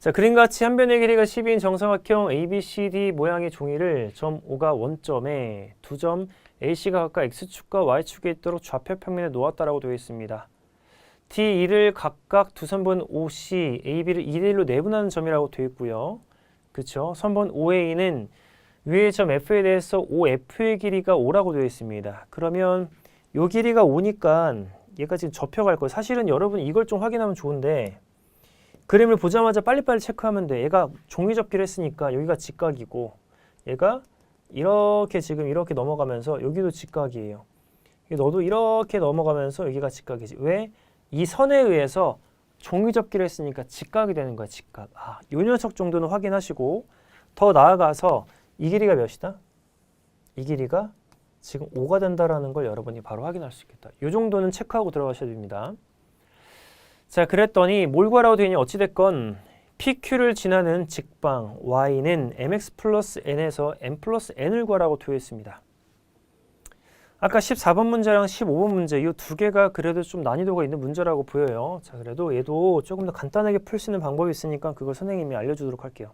자, 그림같이 한 변의 길이가 10인 정사각형 ABCD 모양의 종이를 점 O가 원점에 두 점 AC가 각각 X축과 Y축에 있도록 좌표 평면에 놓았다라고 되어 있습니다. D2를 각각 두 선분 OC, AB를 2대1로 내분하는 점이라고 되어 있고요. 그쵸? 선분 OA는 위의 점 F에 대해서 OF의 길이가 5라고 되어 있습니다. 그러면 요 길이가 5니까 얘가 지금 접혀갈 거예요. 사실은 여러분 이걸 좀 확인하면 좋은데 그림을 보자마자 빨리빨리 체크하면 돼. 얘가 종이 접기를 했으니까 여기가 직각이고 얘가 이렇게 지금 이렇게 넘어가면서 여기도 직각이에요. 너도 이렇게 넘어가면서 여기가 직각이지. 왜? 이 선에 의해서 종이 접기를 했으니까 직각이 되는 거야, 직각. 아, 요 녀석 정도는 확인하시고 더 나아가서 이 길이가 몇이다? 이 길이가 지금 5가 된다라는 걸 여러분이 바로 확인할 수 있겠다. 요 정도는 체크하고 들어가셔야 됩니다. 자, 그랬더니 뭘 구하라고 되니 어찌됐건 PQ를 지나는 직방 Y는 MX 플러스 N에서 M 플러스 N을 구하라고 되어 있습니다. 아까 14번 문제랑 15번 문제 이 두 개가 그래도 좀 난이도가 있는 문제라고 보여요. 자, 그래도 얘도 조금 더 간단하게 풀 수 있는 방법이 있으니까 그걸 선생님이 알려주도록 할게요.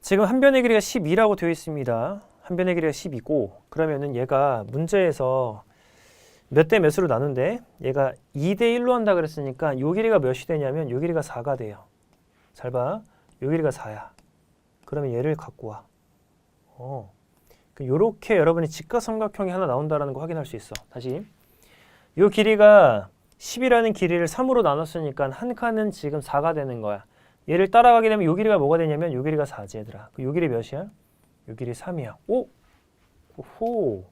지금 한 변의 길이가 12라고 되어 있습니다. 한 변의 길이가 10이고 그러면은 얘가 문제에서 몇 대 몇으로 나눈데 얘가 2대 1로 한다 그랬으니까 요 길이가 몇이 되냐면 요 길이가 4가 돼요. 잘 봐. 요 길이가 4야. 그러면 얘를 갖고 와. 어. 요렇게 여러분이 직각삼각형이 하나 나온다라는 거 확인할 수 있어. 다시. 요 길이가 10이라는 길이를 3으로 나눴으니까 한 칸은 지금 4가 되는 거야. 얘를 따라가게 되면 요 길이가 뭐가 되냐면 요 길이가 4지 얘들아. 그 요 길이 몇이야? 요 길이 3이야. 오! 오호.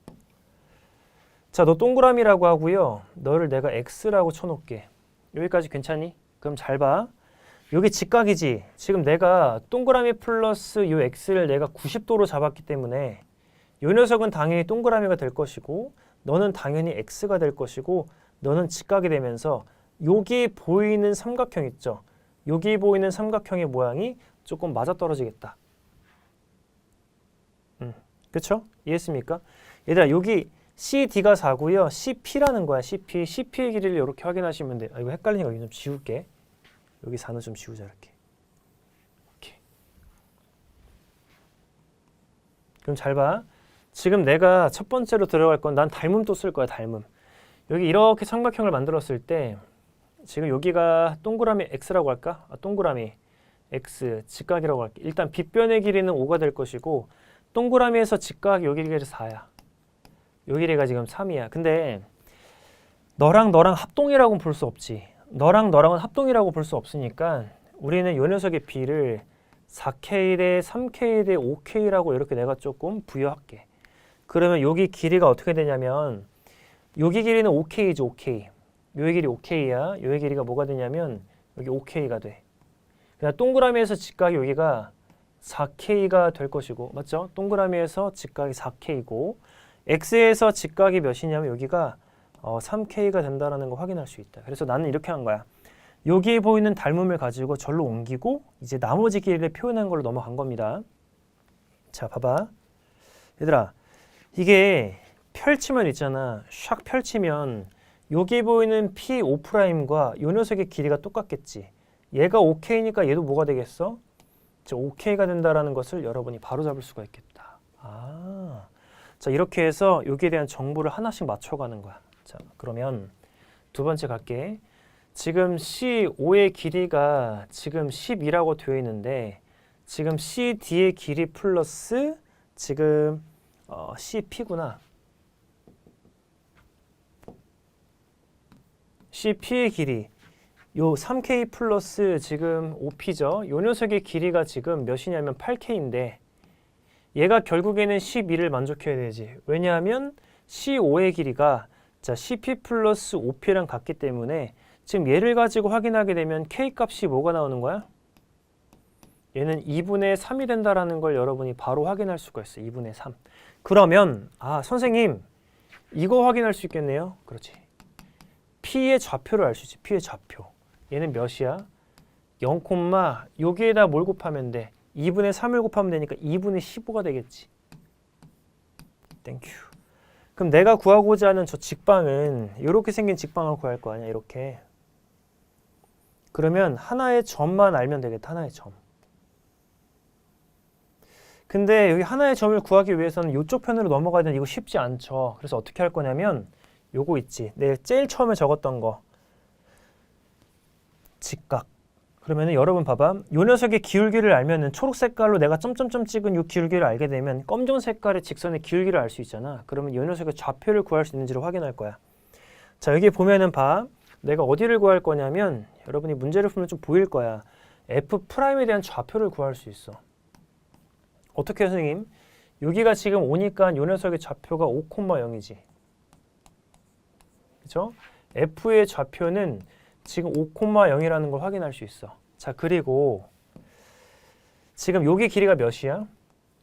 자, 너 동그라미라고 하고요. 너를 내가 X라고 쳐놓을게. 여기까지 괜찮니? 그럼 잘 봐. 여기 직각이지. 지금 내가 동그라미 플러스 요 X를 내가 90도로 잡았기 때문에 요 녀석은 당연히 동그라미가 될 것이고 너는 당연히 X가 될 것이고 너는 직각이 되면서 여기 보이는 삼각형 있죠. 여기 보이는 삼각형의 모양이 조금 맞아떨어지겠다. 음, 그쵸? 이해했습니까? 얘들아 여기 CD가 4고요. CP라는 거야. CP. CP의 길이를 이렇게 확인하시면 돼요. 아, 이거 헷갈리니까 여기 좀 지울게. 여기 4는 좀 지우자 이렇게. 오케이. 그럼 잘 봐. 지금 내가 첫 번째로 들어갈 건 난 닮음도 쓸 거야. 닮음. 여기 이렇게 삼각형을 만들었을 때 지금 여기가 동그라미 x라고 할까? 아, 동그라미 x 직각이라고 할게. 일단 빗변의 길이는 5가 될 것이고 동그라미에서 직각 요 길이가 4야. 요 길이가 지금 3이야. 근데 너랑 너랑 합동이라고는 볼 수 없지. 너랑 너랑은 합동이라고 볼 수 없으니까 우리는 요 녀석의 b를 4K 대 3K 대 5K라고 이렇게 내가 조금 부여할게. 그러면 여기 길이가 어떻게 되냐면 여기 길이는 5K이죠, 5K. 요의 길이 5K야. 요의 길이가 뭐가 되냐면 여기 5K가 돼. 그냥 동그라미에서 직각이 여기가 4K가 될 것이고 맞죠? 동그라미에서 직각이 4K고 X에서 직각이 몇이냐면 여기가 어, 3K가 된다라는 거 확인할 수 있다. 그래서 나는 이렇게 한 거야. 여기에 보이는 닮음을 가지고 절로 옮기고 이제 나머지 길이를 표현한 걸로 넘어간 겁니다. 자, 봐봐. 얘들아, 이게 펼치면 있잖아. 샥 펼치면 여기 보이는 P5'과 요 녀석의 길이가 똑같겠지. 얘가 OK니까 얘도 뭐가 되겠어? 자, OK가 된다라는 것을 여러분이 바로 잡을 수가 있겠다. 아. 자, 이렇게 해서 여기에 대한 정보를 하나씩 맞춰가는 거야. 자, 그러면 두 번째 갈게. 지금 C5의 길이가 지금 10이라고 되어 있는데 지금 CD의 길이 플러스 지금 어, CP구나. CP의 길이 요 3K 플러스 지금 5P죠. 요 녀석의 길이가 지금 몇이냐면 8K인데 얘가 결국에는 12를 만족해야 되지. 왜냐하면 C5의 길이가 자 CP 플러스 5P랑 같기 때문에 지금 얘를 가지고 확인하게 되면 K 값이 뭐가 나오는 거야? 얘는 2분의 3이 된다라는 걸 여러분이 바로 확인할 수가 있어요. 2분의 3. 그러면 아 선생님 이거 확인할 수 있겠네요. 그렇지. P의 좌표를 알 수 있지. P의 좌표. 얘는 몇이야? 0, 여기에다 뭘 곱하면 돼? 2분의 3을 곱하면 되니까 2분의 15가 되겠지. 땡큐. 그럼 내가 구하고자 하는 저 직방은 이렇게 생긴 직방을 구할 거 아니야. 이렇게. 그러면 하나의 점만 알면 되겠다. 하나의 점. 근데 여기 하나의 점을 구하기 위해서는 이쪽 편으로 넘어가야 되는 이거 쉽지 않죠. 그래서 어떻게 할 거냐면 요거 있지. 내가 제일 처음에 적었던 거. 직각. 그러면은 여러분 봐봐. 요 녀석의 기울기를 알면은 초록 색깔로 내가 점점점 찍은 요 기울기를 알게 되면 검정 색깔의 직선의 기울기를 알 수 있잖아. 그러면 요 녀석의 좌표를 구할 수 있는지를 확인할 거야. 자, 여기 보면은 봐. 내가 어디를 구할 거냐면 여러분이 문제를 풀면 좀 보일 거야. f 프라임에 대한 좌표를 구할 수 있어. 어떻게 해요, 선생님? 여기가 지금 오니까 요 녀석의 좌표가 5,0이지. 그죠? f의 좌표는 지금 5,0이라는 걸 확인할 수 있어. 자, 그리고 지금 여기 길이가 몇이야?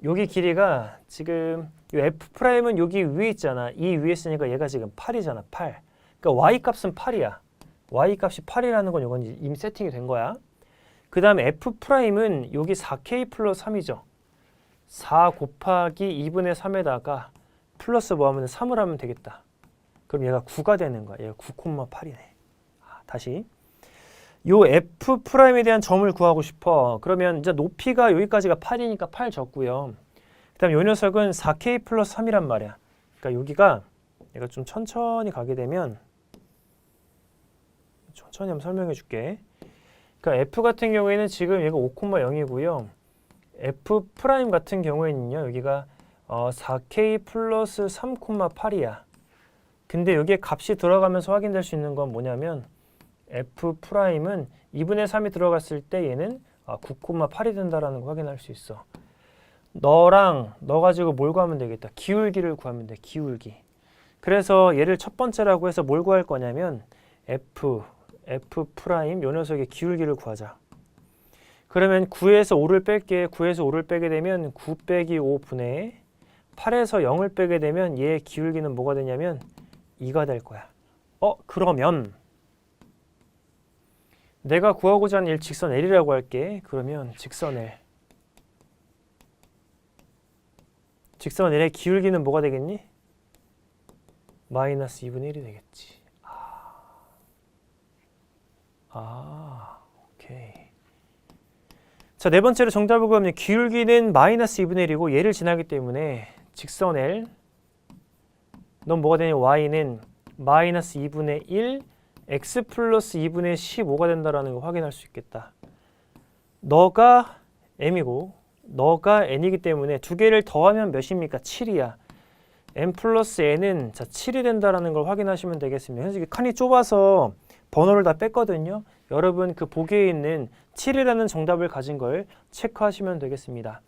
여기 길이가 지금 이 f 프라임은 여기 위에 있잖아. 이 위에 있으니까 얘가 지금 8이잖아. 8. 그러니까 y 값은 8이야. y 값이 8이라는 건 이건 이미 세팅이 된 거야. 그 다음에 f 프라임은 여기 4k 플러스 3이죠. 4 곱하기 2분의 3에다가 플러스 뭐 하면 3을 하면 되겠다. 그럼 얘가 9가 되는 거야. 얘가 9,8이네. 다시 요 f 프라임에 대한 점을 구하고 싶어. 그러면 이제 높이가 여기까지가 8이니까 8 적고요. 그다음 요 녀석은 4k 플러스 3이란 말이야. 그러니까 여기가 얘가 좀 천천히 가게 되면 천천히 한번 설명해 줄게. 그러니까 f 같은 경우에는 지금 얘가 5,0이고요. f 프라임 같은 경우에는요. 여기가 어, 4k 플러스 3,8이야. 근데 여기에 값이 들어가면서 확인될 수 있는 건 뭐냐면 f 프라임은 2분의 3이 들어갔을 때 얘는 아, 9,8이 된다라는 거 확인할 수 있어. 너랑 너 가지고 뭘 구하면 되겠다. 기울기를 구하면 돼. 기울기. 그래서 얘를 첫 번째라고 해서 뭘 구할 거냐면 f f 프라임 요 녀석의 기울기를 구하자. 그러면 9에서 5를 뺄게. 9에서 5를 빼게 되면 9 빼기 5 분의 8에서 0을 빼게 되면 얘의 기울기는 뭐가 되냐면 2가 될 거야. 어, 그러면 내가 구하고자 하는 일 직선 L이라고 할게. 그러면 직선 L. 직선 L의 기울기는 뭐가 되겠니? 마이너스 2분의 1이 되겠지. 아, 아 오케이. 자, 네 번째로 정답을 구하면 기울기는 마이너스 2분의 1이고 얘를 지나기 때문에 직선 L 넌 뭐가 되냐? y는 마이너스 2분의 1 x 플러스 2분의 15가 된다라는 걸 확인할 수 있겠다. 너가 m이고 너가 n이기 때문에 두 개를 더하면 몇입니까? 7이야. m 플러스 n은 자 7이 된다라는 걸 확인하시면 되겠습니다. 현재 칸이 좁아서 번호를 다 뺐거든요. 여러분 그 보기에 있는 7이라는 정답을 가진 걸 체크하시면 되겠습니다.